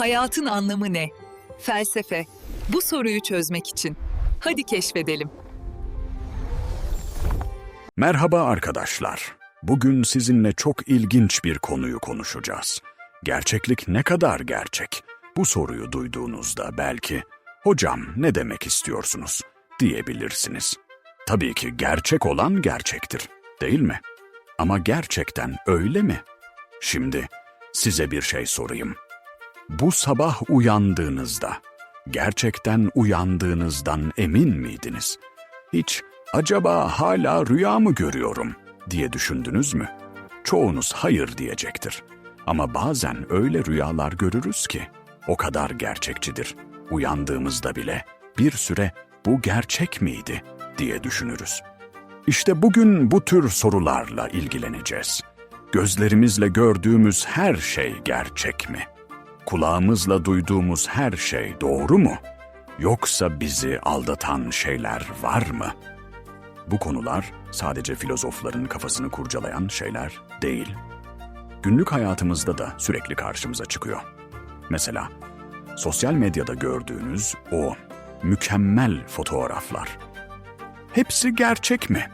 Hayatın anlamı ne? Felsefe. Bu soruyu çözmek için. Hadi keşfedelim. Merhaba arkadaşlar. Bugün sizinle çok ilginç bir konuyu konuşacağız. Gerçeklik ne kadar gerçek? Bu soruyu duyduğunuzda belki "Hocam ne demek istiyorsunuz?" diyebilirsiniz. Tabii ki gerçek olan gerçektir, değil mi? Ama gerçekten öyle mi? Şimdi size bir şey sorayım. Bu sabah uyandığınızda gerçekten uyandığınızdan emin miydiniz? Hiç acaba hala rüya mı görüyorum diye düşündünüz mü? Çoğunuz hayır diyecektir. Ama bazen öyle rüyalar görürüz ki o kadar gerçekçidir. Uyandığımızda bile bir süre bu gerçek miydi diye düşünürüz. İşte bugün bu tür sorularla ilgileneceğiz. Gözlerimizle gördüğümüz her şey gerçek mi? Kulağımızla duyduğumuz her şey doğru mu? Yoksa bizi aldatan şeyler var mı? Bu konular sadece filozofların kafasını kurcalayan şeyler değil. Günlük hayatımızda da sürekli karşımıza çıkıyor. Mesela sosyal medyada gördüğünüz o mükemmel fotoğraflar. Hepsi gerçek mi?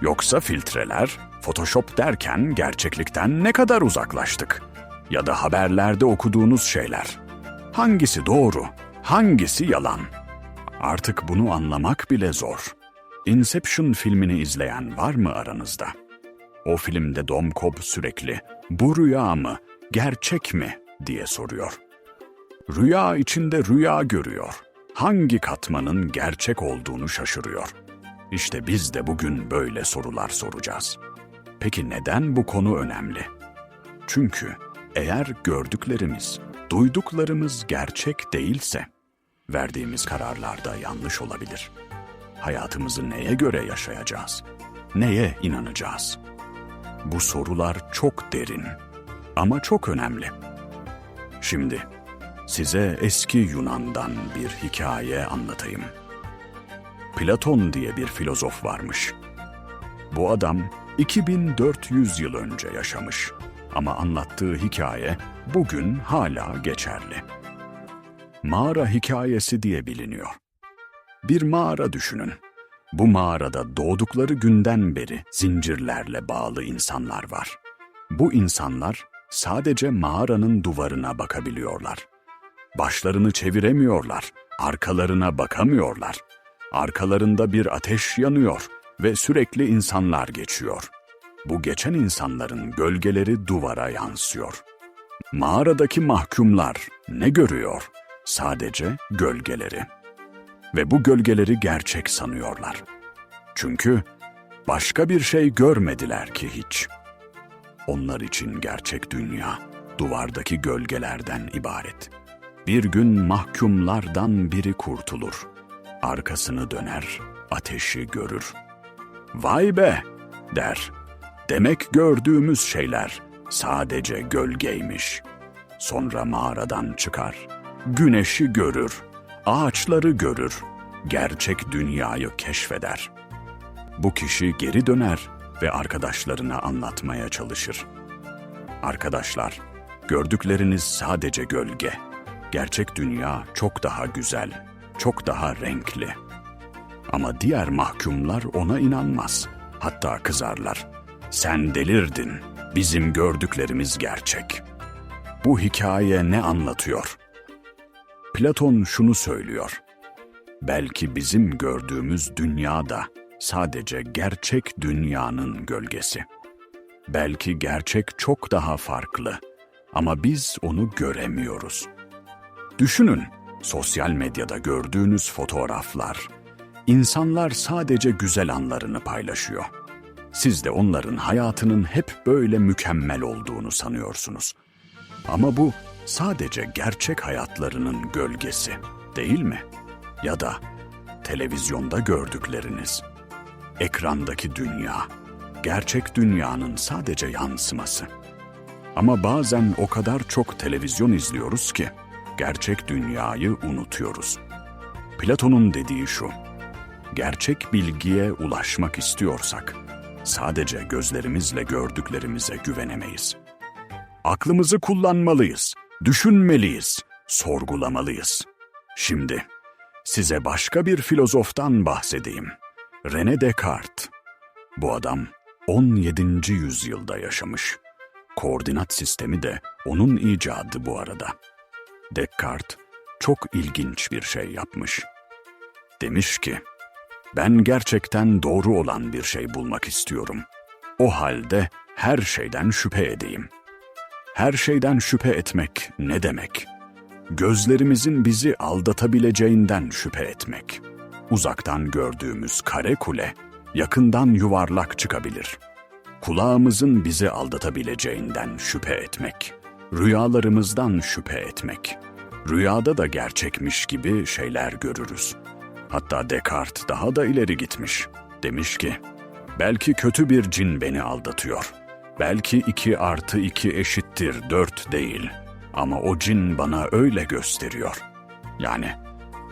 Yoksa filtreler, Photoshop derken gerçeklikten ne kadar uzaklaştık? Ya da haberlerde okuduğunuz şeyler. Hangisi doğru, hangisi yalan? Artık bunu anlamak bile zor. Inception filmini izleyen var mı aranızda? O filmde Dom Cobb sürekli bu rüya mı, gerçek mi diye soruyor. Rüya içinde rüya görüyor. Hangi katmanın gerçek olduğunu şaşırıyor. İşte biz de bugün böyle sorular soracağız. Peki neden bu konu önemli? Çünkü eğer gördüklerimiz, duyduklarımız gerçek değilse, verdiğimiz kararlar da yanlış olabilir. Hayatımızı neye göre yaşayacağız? Neye inanacağız? Bu sorular çok derin ama çok önemli. Şimdi size eski Yunan'dan bir hikaye anlatayım. Platon diye bir filozof varmış. Bu adam 2400 yıl önce yaşamış ama anlattığı hikaye bugün hala geçerli. Mağara hikayesi diye biliniyor. Bir mağara düşünün. Bu mağarada doğdukları günden beri zincirlerle bağlı insanlar var. Bu insanlar sadece mağaranın duvarına bakabiliyorlar. Başlarını çeviremiyorlar, arkalarına bakamıyorlar. Arkalarında bir ateş yanıyor ve sürekli insanlar geçiyor. Bu geçen insanların gölgeleri duvara yansıyor. Mağaradaki mahkumlar ne görüyor? Sadece gölgeleri. Ve bu gölgeleri gerçek sanıyorlar. Çünkü başka bir şey görmediler ki hiç. Onlar için gerçek dünya duvardaki gölgelerden ibaret. Bir gün mahkumlardan biri kurtulur. Arkasını döner, ateşi görür. Vay be der. Demek gördüğümüz şeyler sadece gölgeymiş. Sonra mağaradan çıkar. Güneşi görür, ağaçları görür, gerçek dünyayı keşfeder. Bu kişi geri döner ve arkadaşlarına anlatmaya çalışır. Arkadaşlar, gördükleriniz sadece gölge. Gerçek dünya çok daha güzel, çok daha renkli. Ama diğer mahkumlar ona inanmaz. Hatta kızarlar. Sen delirdin. Bizim gördüklerimiz gerçek. Bu hikaye ne anlatıyor? Platon şunu söylüyor. Belki bizim gördüğümüz dünyada sadece gerçek dünyanın gölgesi. Belki gerçek çok daha farklı ama biz onu göremiyoruz. Düşünün, sosyal medyada gördüğünüz fotoğraflar. İnsanlar sadece güzel anlarını paylaşıyor. Siz de onların hayatının hep böyle mükemmel olduğunu sanıyorsunuz. Ama bu sadece gerçek hayatlarının gölgesi, değil mi? Ya da televizyonda gördükleriniz. Ekrandaki dünya, gerçek dünyanın sadece yansıması. Ama bazen o kadar çok televizyon izliyoruz ki gerçek dünyayı unutuyoruz. Platon'un dediği şu: Gerçek bilgiye ulaşmak istiyorsak sadece gözlerimizle gördüklerimize güvenemeyiz. Aklımızı kullanmalıyız, düşünmeliyiz, sorgulamalıyız. Şimdi size başka bir filozoftan bahsedeyim. René Descartes. Bu adam 17. yüzyılda yaşamış. Koordinat sistemi de onun icadı bu arada. Descartes çok ilginç bir şey yapmış. Demiş ki, ben gerçekten doğru olan bir şey bulmak istiyorum. O halde her şeyden şüphe edeyim. Her şeyden şüphe etmek ne demek? Gözlerimizin bizi aldatabileceğinden şüphe etmek. Uzaktan gördüğümüz kare kule, yakından yuvarlak çıkabilir. Kulağımızın bizi aldatabileceğinden şüphe etmek. Rüyalarımızdan şüphe etmek. Rüyada da gerçekmiş gibi şeyler görürüz. Hatta Descartes daha da ileri gitmiş. Demiş ki, belki kötü bir cin beni aldatıyor. Belki iki artı iki eşittir dört değil. Ama o cin bana öyle gösteriyor. Yani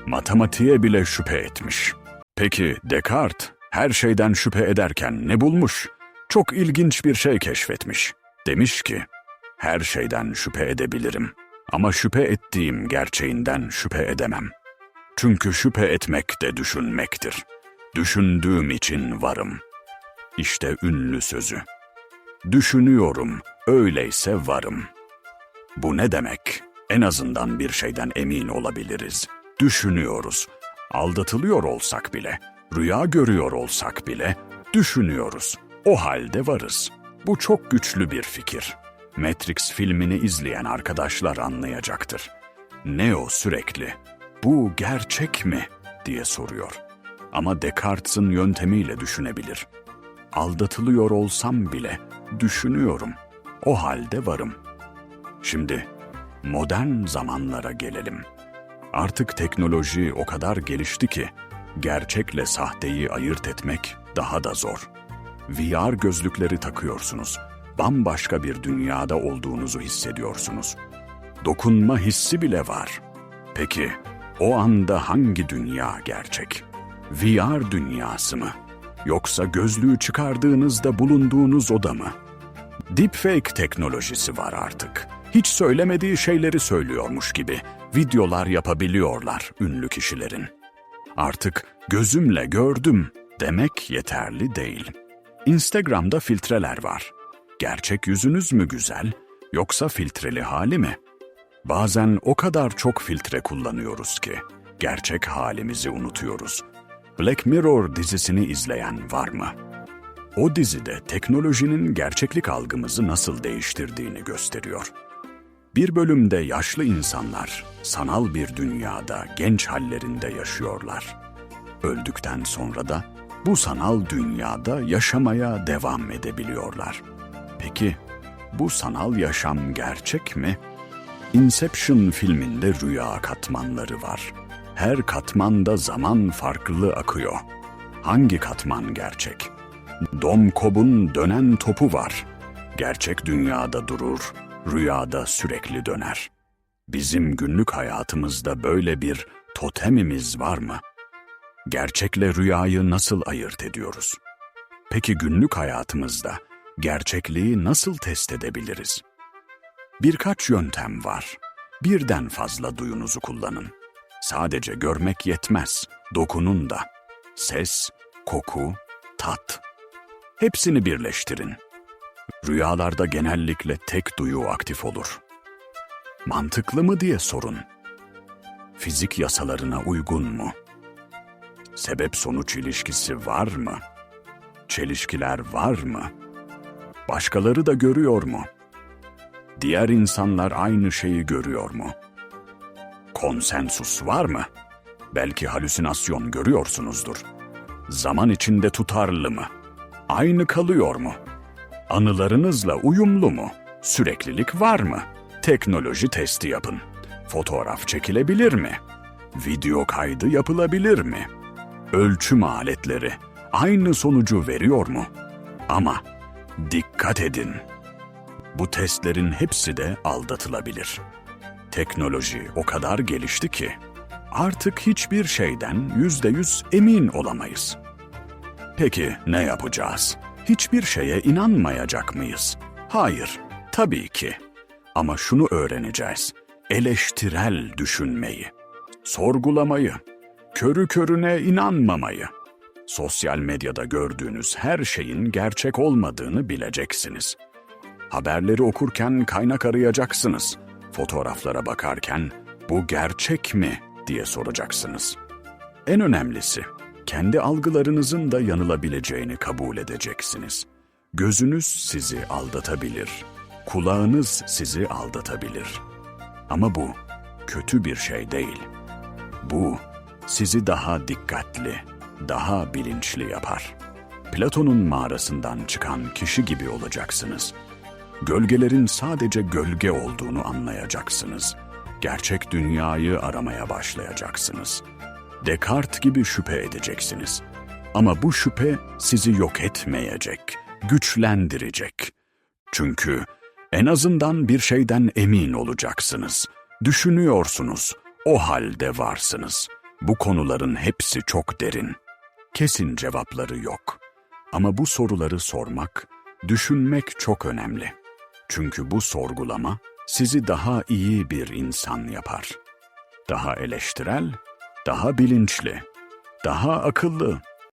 matematiğe bile şüphe etmiş. Peki Descartes her şeyden şüphe ederken ne bulmuş? Çok ilginç bir şey keşfetmiş. Demiş ki, her şeyden şüphe edebilirim ama şüphe ettiğim gerçeğinden şüphe edemem. Çünkü şüphe etmek de düşünmektir. Düşündüğüm için varım. İşte ünlü sözü. Düşünüyorum, öyleyse varım. Bu ne demek? En azından bir şeyden emin olabiliriz. Düşünüyoruz. Aldatılıyor olsak bile, rüya görüyor olsak bile düşünüyoruz. O halde varız. Bu çok güçlü bir fikir. Matrix filmini izleyen arkadaşlar anlayacaktır. Neo sürekli bu gerçek mi diye soruyor. Ama Descartes'in yöntemiyle düşünebilir. Aldatılıyor olsam bile düşünüyorum. O halde varım. Şimdi modern zamanlara gelelim. Artık teknoloji o kadar gelişti ki gerçekle sahteyi ayırt etmek daha da zor. VR gözlükleri takıyorsunuz. Bambaşka bir dünyada olduğunuzu hissediyorsunuz. Dokunma hissi bile var. Peki o anda hangi dünya gerçek? VR dünyası mı? Yoksa gözlüğü çıkardığınızda bulunduğunuz oda mı? Deepfake teknolojisi var artık. Hiç söylemediği şeyleri söylüyormuş gibi videolar yapabiliyorlar ünlü kişilerin. Artık gözümle gördüm demek yeterli değil. Instagram'da filtreler var. Gerçek yüzünüz mü güzel yoksa filtreli hali mi? Bazen o kadar çok filtre kullanıyoruz ki gerçek halimizi unutuyoruz. Black Mirror dizisini izleyen var mı? O dizide teknolojinin gerçeklik algımızı nasıl değiştirdiğini gösteriyor. Bir bölümde yaşlı insanlar sanal bir dünyada genç hallerinde yaşıyorlar. Öldükten sonra da bu sanal dünyada yaşamaya devam edebiliyorlar. Peki bu sanal yaşam gerçek mi? Inception filminde rüya katmanları var. Her katmanda zaman farklı akıyor. Hangi katman gerçek? Domkob'un dönen topu var. Gerçek dünyada durur, rüyada sürekli döner. Bizim günlük hayatımızda böyle bir totemimiz var mı? Gerçekle rüyayı nasıl ayırt ediyoruz? Peki günlük hayatımızda gerçekliği nasıl test edebiliriz? Birkaç yöntem var. Birden fazla duyunuzu kullanın. Sadece görmek yetmez, dokunun da. Ses, koku, tat. Hepsini birleştirin. Rüyalarda genellikle tek duyu aktif olur. Mantıklı mı diye sorun. Fizik yasalarına uygun mu? Sebep-sonuç ilişkisi var mı? Çelişkiler var mı? Başkaları da görüyor mu? Diğer insanlar aynı şeyi görüyor mu? Konsensus var mı? Belki halüsinasyon görüyorsunuzdur. Zaman içinde tutarlı mı? Aynı kalıyor mu? Anılarınızla uyumlu mu? Süreklilik var mı? Teknoloji testi yapın. Fotoğraf çekilebilir mi? Video kaydı yapılabilir mi? Ölçüm aletleri aynı sonucu veriyor mu? Ama dikkat edin. Bu testlerin hepsi de aldatılabilir. Teknoloji o kadar gelişti ki artık hiçbir şeyden yüzde yüz emin olamayız. Peki ne yapacağız? Hiçbir şeye inanmayacak mıyız? Hayır, tabii ki. Ama şunu öğreneceğiz. eleştirel düşünmeyi, sorgulamayı, körü körüne inanmamayı, sosyal medyada gördüğünüz her şeyin gerçek olmadığını bileceksiniz. Haberleri okurken kaynak arayacaksınız. Fotoğraflara bakarken bu gerçek mi diye soracaksınız. En önemlisi, kendi algılarınızın da yanılabileceğini kabul edeceksiniz. Gözünüz sizi aldatabilir, kulağınız sizi aldatabilir. Ama bu kötü bir şey değil. Bu sizi daha dikkatli, daha bilinçli yapar. Platon'un mağarasından çıkan kişi gibi olacaksınız. Gölgelerin sadece gölge olduğunu anlayacaksınız. Gerçek dünyayı aramaya başlayacaksınız. Descartes gibi şüphe edeceksiniz. Ama bu şüphe sizi yok etmeyecek, güçlendirecek. Çünkü en azından bir şeyden emin olacaksınız. Düşünüyorsunuz, o halde varsınız. Bu konuların hepsi çok derin. Kesin cevapları yok. Ama bu soruları sormak, düşünmek çok önemli. Çünkü bu sorgulama sizi daha iyi bir insan yapar. Daha eleştirel, daha bilinçli, daha akıllı,